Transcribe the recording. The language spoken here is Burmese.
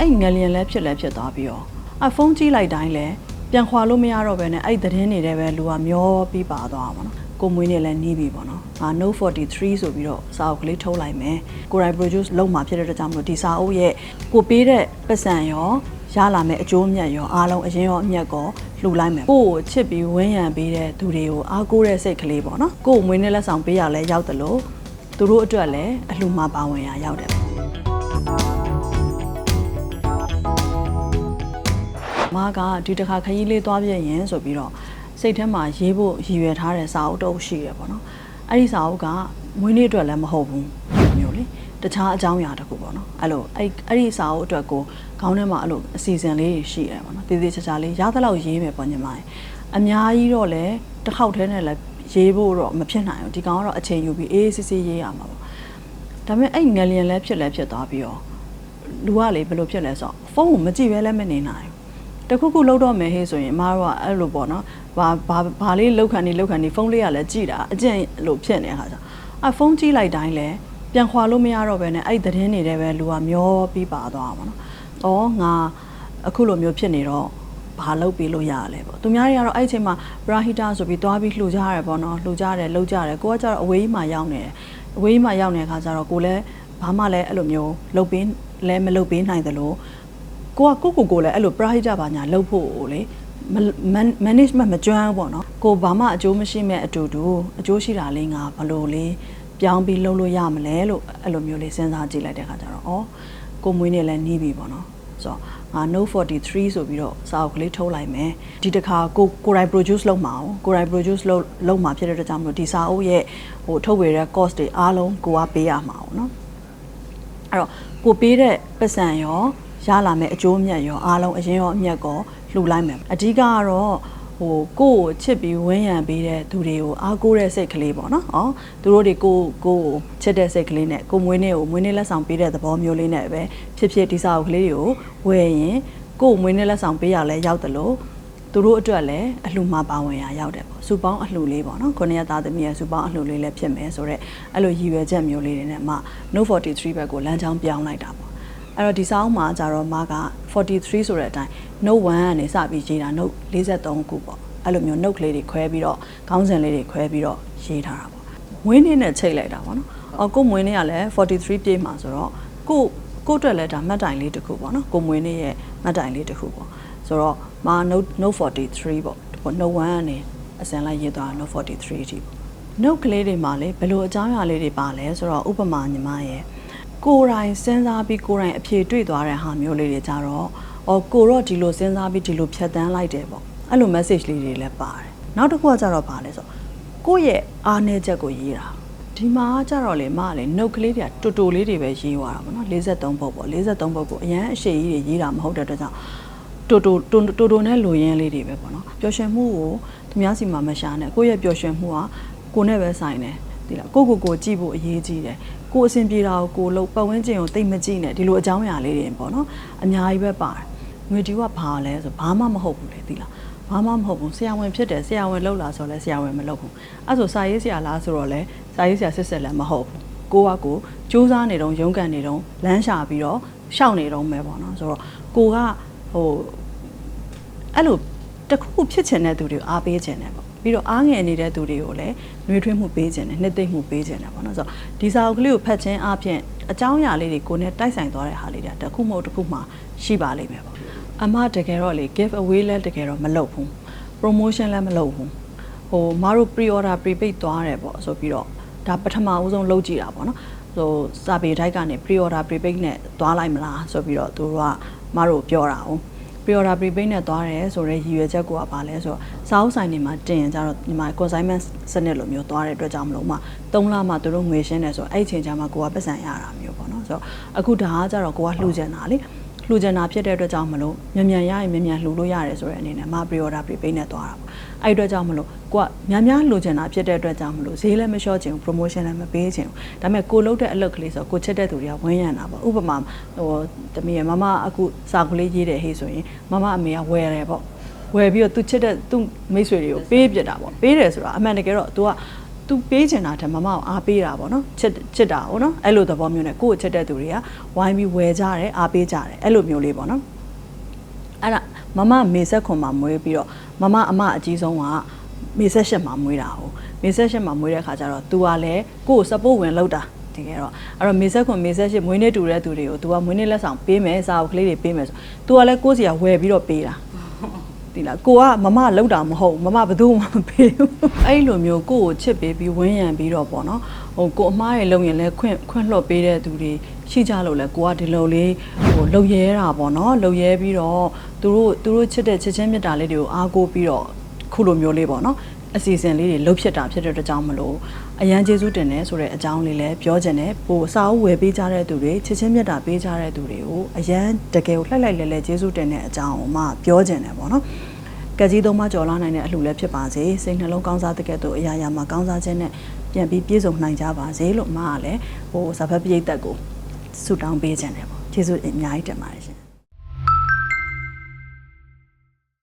အဲ့ငလျင်လဲဖြစ်လဲဖြစ်သွားပြီးတော့အဖုန်းကြည့်လိုက်တိုင်းလဲပြန်ခွာလို့မရတော့ဘဲနဲ့အဲ့သတင်းတွေတဲ့ပဲလူကမျောပြီးပါသွားတာပေါ့နော်ကိုမွေးနေလဲနီးပြီပေါ့နော်အာ Note 43ဆိုပြီးတော့စာအုပ်ကလေးထုတ်လိုက်မယ်ကိုရိုင် produce လုပ်မှာဖြစ်တဲ့အတွက်ကြောင့်မလို့ဒီစာအုပ်ရဲ့ကိုပေးတဲ့ပတ်စံရောရလာမယ့်အကျိုးအမြတ်ရောအားလုံးအရင်ရောအမြတ်ကောလှူလိုက်မယ်ကိုယ့်ကိုချစ်ပြီးဝန်းရံပေးတဲ့သူတွေကိုအားကိုးတဲ့စိတ်ကလေးပေါ့နော်ကိုယ့်ကိုမွေးနေလက်ဆောင်ပေးရလဲရောက်တယ်လို့သူတို့အတွက်လည်းအလှူမှာပါဝင်ရရောက်တယ် မကဒီတစ်ခါခရီးလေးသွားပြည့်ရင်ဆိုပြီးတော့စိတ်ထဲမှာရေးဖို့ရည်ရွယ်ထားတဲ့စာအုပ်တုပ်ရှိရပေါ့နော်အဲ့ဒီစာအုပ်ကမွေးနေ့အတွက်လည်းမဟုတ်ဘူးမျိုးလေတခြားအကြောင်းအရာတစ်ခုပေါ့နော်အဲ့လိုအဲ့အဲ့ဒီစာအုပ်အတွက်ကိုခေါင်းထဲမှာအဲ့လိုအစီအစဉ်လေးတွေရှိတယ်ပေါ့နော်တည်တည်ချာချာလေးရသလောက်ရေးမယ်ပေါ့ညီမရေအများကြီးတော့လည်းတစ်ခေါက်တည်းနဲ့လည်းရေးဖို့တော့မဖြစ်နိုင်ဘူးဒီကောင်ကတော့အချိန်ယူပြီးအေးအေးဆေးဆေးရေးရမှာပေါ့ဒါပေမဲ့အဲ့ငလျင်လည်းဖြစ်လည်းဖြစ်သွားပြီးတော့လူကလေဘယ်လိုဖြစ်လဲဆိုတော့ဖုန်းကိုမကြည့်ဘဲလည်းမနေနိုင်ဘူးတ ခုခုလောက်တော့မယ်ဟေးဆိုရင်အမားတို့ကအဲ့လိုပေါ့နော်ဘာဘာဘာလေးလောက်ခံနေလောက်ခံနေဖုန်းလေးကလည်းကြည့်တာအကျင့်လို့ဖြစ်နေတဲ့ခါကျအဖုန်းကြည့်လိုက်တိုင်းလဲပြန်ခွာလို့မရတော့ဘဲနဲ့အဲ့သတင်းတွေတဲ့ပဲလူကမျောပြီးပါသွားတာပေါ့နော်။အော်ငါအခုလိုမျိုးဖြစ်နေတော့ဘာလုပ်ပြီးလို့ရရလဲပေါ့။သူများတွေကတော့အဲ့အချိန်မှာဘရာဟီတာဆိုပြီးသွားပြီးလှူကြရတယ်ပေါ့နော်။လှူကြရတယ်လှုပ်ကြရတယ်။ကိုကကျတော့အဝေးကြီးမှာရောက်နေတယ်။အဝေးကြီးမှာရောက်နေတဲ့ခါကျတော့ကိုလည်းဘာမှလည်းအဲ့လိုမျိုးလှုပ်ပေးလည်းမလှုပ်ပေးနိုင်သလို ကိုကကိုကိုကိုလည်းအဲ့လို private ဘာညာလုပ်ဖို့လေ management မကျွမ်းဘူးပေါ့နော်ကိုဘာမှအကျိုးမရှိမဲ့အတူတူအကျိုးရှိတာလေးငါဘလို့လေးပြောင်းပြီးလုပ်လို့ရမလဲလို့အဲ့လိုမျိုးလေးစဉ်းစားကြည့်လိုက်တဲ့ခါကျတော့ဩကိုမွေးနေလဲနီးပြီပေါ့နော်ဆိုတော့ငါ Note 43ဆိုပြီးတော့စာအုပ်ကလေးထုတ်လိုက်မယ်ဒီတစ်ခါကိုကိုရိုင် produce လုပ်မှာအောင်ကိုရိုင် produce လုပ်လုပ်မှာဖြစ်တဲ့အတွက်ကြောင့်မလို့ဒီစာအုပ်ရဲ့ဟိုထုတ်ဝေတဲ့ cost တွေအားလုံးကိုကပေးရမှာအောင်နော်အဲ့တော့ကိုပေးတဲ့ပတ်စံရော ရလာမယ့်အကျိုးအမြတ်ရောအားလုံးအရင်ရောအမြတ်ကောလှူလိုက်မယ်အဓိကကတော့ဟိုကိုယ့်ကိုချစ်ပြီးဝန်းရံပေးတဲ့သူတွေကိုအားကိုးတဲ့စိတ်ကလေးပေါ့နော်။အော်သူတို့တွေကိုကိုကိုချစ်တဲ့စိတ်ကလေးနဲ့ကိုမွေးနေ့ကိုမွေးနေ့လက်ဆောင်ပေးတဲ့သဘောမျိုးလေးနဲ့ပဲဖြစ်ဖြစ်ဒီစာအုပ်ကလေးတွေကိုဝယ်ရင်ကိုကိုမွေးနေ့လက်ဆောင်ပေးရလဲရောက်တယ်လို့သူတို့အတွက်လည်းအလှမှာပါဝင်ရရောက်တယ်ပေါ့။စူပေါင်းအလှလေးပေါ့နော်။ခုနှစ်ရက်သားသမီးရဲ့စူပေါင်းအလှလေးလည်းဖြစ်မယ်ဆိုတော့အဲ့လိုရည်ရွယ်ချက်မျိုးလေးတွေနဲ့မှ Note 43ဘက်ကိုလမ်းကြောင်းပြောင်းလိုက်တာပေါ့။ အဲ့တော့ဒီစာအုပ်မှာကြတော့မက43ဆိုတဲ့အတိုင်း Note 1ကနေစပြီးရေးတာ Note 43ခုပေါ့။အဲ့လိုမျိုး Note ကလေးတွေခွဲပြီးတော့ခေါင်းစဉ်လေးတွေခွဲပြီးတော့ရေးထားတာပေါ့။မွေးနေ့နဲ့ချိန်လိုက်တာပေါ့နော်။အော်ကိုမွေးနေ့ကလည်း43ပြည့်မှာဆိုတော့ကိုကိုအတွက်လည်းဒါမှတ်တိုင်လေးတစ်ခုပေါ့နော်။ကိုမွေးနေ့ရဲ့မှတ်တိုင်လေးတစ်ခုပေါ့။ဆိုတော့မ Note Note 43ပေါ့။ Note 1ကနေအစင်လိုက်ရေးသွား Note 43အထိပေါ့။ Note ကလေးတွေမှာလေဘယ်လိုအကြောင်းအရာလေးတွေပါလဲဆိုတော့ဥပမာညီမရဲ့ ကိုယ်တိုင်စဉ်းစားပြီးကိုယ်တိုင်အဖြေတွေ့သွားတဲ့ဟာမျိုးလေးတွေကြတော့အော်ကိုတော့ဒီလိုစဉ်းစားပြီးဒီလိုဖြတ်တန်းလိုက်တယ်ပေါ့အဲ့လို message လေးတွေလည်းပါတယ်နောက်တစ်ခုကကြတော့ပါလဲဆိုကိုယ့်ရဲ့အားနည်းချက်ကိုရေးတာဒီမှာကကြတော့လေမကလေ note ကလေးတွေကတူတူလေးတွေပဲရေးသွားတာပေါ့နော်53ပုတ်ပေါ့53ပုတ်ကိုအရန်အရှိကြီးတွေရေးတာမဟုတ်တဲ့အတွက်ကြောင့်တိုတိုတိုတိုတိုနဲ့လိုရင်းလေးတွေပဲပေါ့နော်ပျော်ရွှင်မှုကိုသူများစီမှာမရှာနဲ့ကိုယ့်ရဲ့ပျော်ရွှင်မှုကကိုယ်နဲ့ပဲဆိုင်တယ်ဒီလားကိုကိုကိုကြည့်ဖို့အရေးကြီးတယ် ကိုအဆင်ပြေတာကိုကိုလို့ပတ်ဝန်းကျင်ကိုတိတ်မကြည့်နဲ့ဒီလိုအကြောင်းအရာလေးတွေပေါ့နော်အများကြီးပဲပါတယ်ငွေတီကဘာလဲဆိုဘာမှမဟုတ်ဘူးလေဒီလားဘာမှမဟုတ်ဘူးဆရာဝန်ဖြစ်တယ်ဆရာဝန်လောက်လာဆိုလဲဆရာဝန်မလောက်ဘူးအဲ့ဆိုစာရေးဆရာလားဆိုတော့လဲစာရေးဆရာစစ်စစ်လည်းမဟုတ်ဘူးကိုကကိုစူးစမ်းနေတော့ရုန်းကန်နေတော့လမ်းရှာပြီးတော့ရှောက်နေတော့မယ်ပေါ့နော်ဆိုတော့ကိုကဟိုအဲ့လို တစ်ခုခုဖြစ်ချင်တဲ့သူတွေကိုအားပေးချင်တယ်ပေါ့ပြီးတော့အားငယ်နေတဲ့သူတွေကိုလည်းနှွေးထွေးမှုပေးချင်တယ်နှစ်သိမ့်မှုပေးချင်တယ်ပေါ့နော်ဆိုတော့ဒီစာအုပ်ကလေးကိုဖတ်ခြင်းအပြင်အကြောင်းအရာလေးတွေကိုနဲ့တိုက်ဆိုင်သွားတဲ့ဟာလေးတွေတစ်ခုမဟုတ်တစ်ခုမှရှိပါလိမ့်မယ်ပေါ့အမတကယ်တော့လေ give away လည်းတကယ်တော့မလုပ်ဘူး promotion လည်းမလုပ်ဘူးဟိုမတို့ pre order prepaid သွားတယ်ပေါ့ဆိုပြီးတော့ဒါပထမဦးဆုံးလုပ်ကြည့်တာပေါ့နော်ဟိုစာပေတိုက်ကနေ pre order prepaid နဲ့သွားလိုက်မလားဆိုပြီးတော့သူတို့ကမတို့ပြောတာဟုတ် pre-order prepaid နဲ့သွားတယ်ဆိုတော့ရည်ရွယ်ချက်ကပါလဲဆိုတော့စာအုပ်ဆိုင်တွေမှာတင်ရင်ကြတော့ဒီမှာ consignment စနစ်လိုမျိုးသွားတဲ့အတွက်ကြောင့်မလို့မှ3လမှသူတို့ငွေရှင်းတယ်ဆိုတော့အဲ့ဒီချိန်ကျမှကိုကပတ်စံရတာမျိုးပေါ့နော်ဆိုတော့အခုဒါကကြတော့ကိုကလှူချင်တာလေ လှူချင်တာဖြစ်တဲ့အတွက်ကြောင့်မလို့မြန်မြန်ရရင်မြန်မြန်လှူလို့ရတယ်ဆိုတဲ့အနေနဲ့မ pre-order prepaid နဲ့သွားတာပေါ့အဲ့ဒီအတွက်ကြောင့်မလို့ကိုကများများလှူချင်တာဖြစ်တဲ့အတွက်ကြောင့်မလို့ဈေးလည်းမလျှော့ချင်ဘူး promotion လည်းမပေးချင်ဘူးဒါပေမဲ့ကိုလုပ်တဲ့အလုပ်ကလေးဆိုကိုချစ်တဲ့သူတွေကဝန်းရံတာပေါ့ဥပမာဟိုတမီးရမမအခုစာကလေးရေးတယ်ဟေးဆိုရင်မမအမေကဝယ်တယ်ပေါ့ဝယ်ပြီးတော့သူချစ်တဲ့သူမိတ်ဆွေတွေကိုပေးပြတာပေါ့ပေးတယ်ဆိုတာအမှန်တကယ်တော့ तू က သူပေးချင်တာတဲ့မမကိုအားပေးတာပေါ့နော်ချစ်ချစ်တာပေါ့နော်အဲ့လိုသဘောမျိုးနဲ့ကိုယ့်ကိုချစ်တဲ့သူတွေကဝိုင်းပြီးဝယ်ကြတယ်အားပေးကြတယ်အဲ့လိုမျိုးလေးပေါ့နော်အဲ့ဒါမမမေဆက်ခွန်မှာမွေးပြီးတော့မမအမအကြီးဆုံးကမေဆက်ရှက်မှာမွေးတာဟုတ်မေဆက်ရှက်မှာမွေးတဲ့ခါကျတော့ तू ကလည်းကိုယ့်ကို support ဝင်လုပ်တာတကယ်တော့အဲ့တော့မေဆက်ခွန်မေဆက်ရှက်မွေးနေ့တူတဲ့သူတွေကို तू ကမွေးနေ့လက်ဆောင်ပေးမယ်စာအုပ်ကလေးတွေပေးမယ်ဆို तू ကလည်းကိုယ့်စီကဝယ်ပြီးတော့ပေးတာ ဒီလားကိုကမမလောက်တာမဟုတ်မမဘယ်သူမှမပေးဘူးအဲ့လိုမျိုးကိုကိုချစ်ပေးပြီးဝန်းရံပြီးတော့ပေါ့နော်ဟိုကိုအမားရေလုံရင်လဲခွင့်ခွင့်လွှတ်ပေးတဲ့သူတွေရှိကြလို့လဲကိုကဒီလိုလေးဟိုလုံရဲတာပေါ့နော်လုံရဲပြီးတော့သူတို့သူတို့ချစ်တဲ့ချစ်ချင်းမြတ်တာလေးတွေကိုအားကိုးပြီးတော့ခုလိုမျိုးလေးပေါ့နော် အစီအစဉ်လေးတွေလှုပ်ဖြစ်တာဖြစ်တဲ့အတွက်ကြောင့်မလို့အရန်ကျေးဇူးတင်တယ်ဆိုတဲ့အကြောင်းလေးလည်းပြောချင်တယ်ပို့စာအုပ်ဝယ်ပေးကြတဲ့သူတွေချစ်ချင်းမြတ်တာပေးကြတဲ့သူတွေကိုအရန်တကယ်ကိုလှိုက်လိုက်လဲလဲကျေးဇူးတင်တဲ့အကြောင်းကိုမှပြောချင်တယ်ပေါ့နော်ကကြီးသုံးပါကြော်လာနိုင်တဲ့အလှလည်းဖြစ်ပါစေစိတ်နှလုံးကောင်းစားတဲ့ကဲ့သို့အရာရာမှာကောင်းစားခြင်းနဲ့ပြန်ပြီးပြည့်စုံနိုင်ကြပါစေလို့မှားကလည်းဟိုဇာဖက်ပိတ်သက်ကိုဆုတောင်းပေးခြင်းတယ်ပေါ့ကျေးဇူးအများကြီးတင်ပါတယ်ရှင်